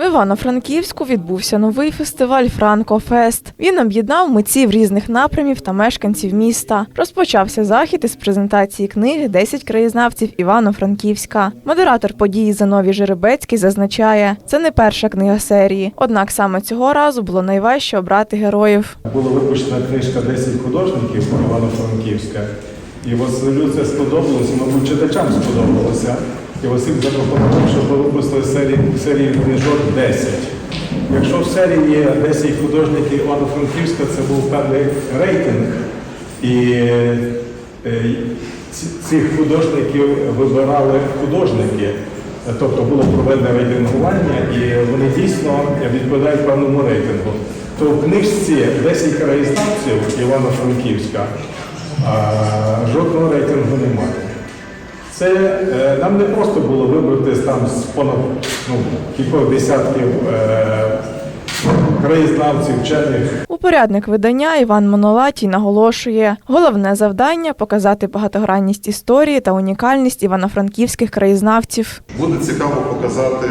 В Івано-Франківську відбувся новий фестиваль Франко-Фест. Він об'єднав митців різних напрямів та мешканців міста. Розпочався захід із презентації книги «10 краєзнавців Івано-Франківська. Модератор події Зиновій Жеребецький зазначає, це не перша книга серії. Однак саме цього разу було найважче обрати героїв. Була випущена книжка «10 художників Івано-Франківська. І Василю це сподобалося, мабуть, читачам сподобалося. І Василь запропонував, щоб ми випустили серію, серію книжок 10. Якщо в серії є 10 художників Івано-Франківська, це був певний рейтинг. І е, цих художників вибирали художники. Тобто було проведено рейтингування, і вони дійсно відповідають певному рейтингу. То в книжці 10 краєзнавців Івано-Франківська жодного рейтингу немає. Це е, нам не просто було вибрати там з понад ну, кількох десятків е, краєзнавців, вчених. Упорядник видання Іван Монолатій наголошує, головне завдання показати багатогранність історії та унікальність івано-франківських краєзнавців. Буде цікаво показати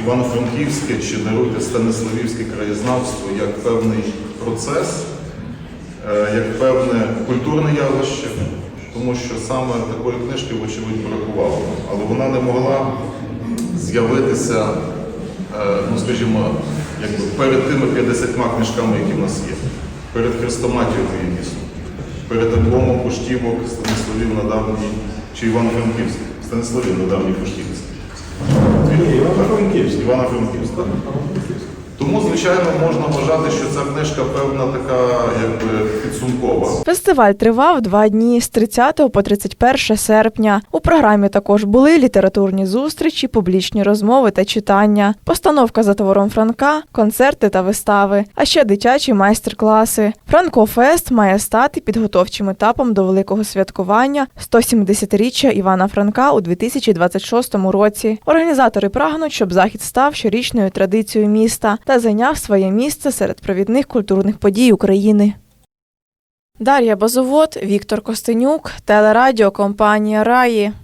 Івано-Франківське чи даруйте Станиславівське краєзнавство як певний процес, е, як певне культурне явище, тому що саме такої книжки, вочевидь, бракувало. Але вона не могла з'явитися, е, ну скажімо, якби перед тими 50 книжками, які в нас є, перед хрестоматією місту, перед альбомом поштівок Станиславів на давній чи Івано-Франківськ. Станиславів на давній поштівці. Ні, Івано-Франківськ. Івано-Франківськ, так? Тому, звичайно, можна вважати, що ця книжка певна така, якби підсумкова. Фестиваль тривав два дні з 30 по 31 серпня. У програмі також були літературні зустрічі, публічні розмови та читання, постановка за твором Франка, концерти та вистави, а ще дитячі майстер-класи. Франкофест має стати підготовчим етапом до великого святкування 170-річчя Івана Франка у 2026 році. Організатори прагнуть, щоб захід став щорічною традицією міста та зайняв своє місце серед провідних культурних подій України. Дар'я Базовод, Віктор Костенюк, телерадіокомпанія Раї.